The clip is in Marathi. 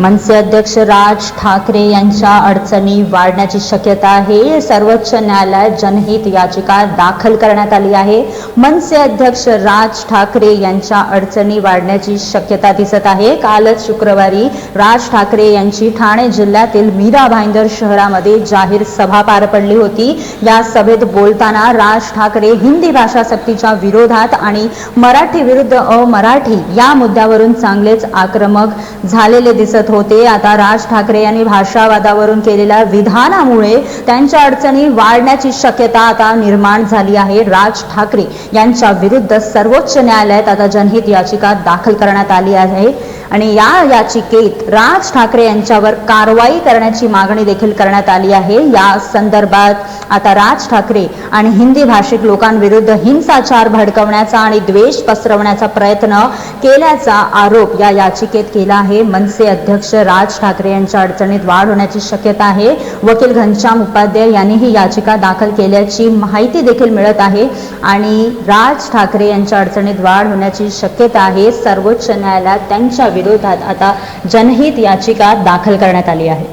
मनसे अध्यक्ष राज ठाकरे यांच्या अडचणी वाढण्याची शक्यता आहे. सर्वोच्च न्यायालयात जनहित याचिका दाखल करण्यात आली आहे. मनसे अध्यक्ष राज ठाकरे यांच्या अडचणी वाढण्याची शक्यता दिसत आहे. कालच शुक्रवारी राज ठाकरे यांची ठाणे जिल्ह्यातील मीरा भाईंदर शहरामध्ये जाहीर सभा पार पडली होती. या सभेत बोलताना राज ठाकरे हिंदी भाषा सक्तीच्या विरोधात आणि मराठी विरुद्ध अमराठी या मुद्द्यावरून चांगलेच आक्रमक झालेले दिसत होते. आता राज ठाकरे यांनी भाषावादावरून केलेल्या विधानामुळे त्यांच्या अडचणी वाढण्याची शक्यता आता निर्माण झाली आहे. राज ठाकरे यांच्या विरुद्ध सर्वोच्च न्यायालयात आता जनहित याचिका दाखल करण्यात आली आहे. आणि या याचिकेत राज ठाकरे यांच्यावर कारवाई करण्याची मागणी देखील करण्यात आली आहे. या संदर्भात आता राज ठाकरे आणि हिंदी भाषिक लोकांविरुद्ध हिंसाचार भडकवण्याचा आणि द्वेष पसरवण्याचा प्रयत्न केल्याचा आरोप या याचिकेत केला आहे. मनसे अध्यक्ष राज ठाकरे यांच्या अडचणीत वाढ होण्याची शक्यता आहे. वकील घनश्याम उपाध्याय यांनी ही याचिका दाखल केल्याची माहिती देखील मिळत आहे आणि राज ठाकरे यांच्या अडचणीत वाढ होण्याची शक्यता आहे. सर्वोच्च न्यायालयात त्यांच्या विरोधात आता जनहित याचिका दाखल करण्यात आली आहे.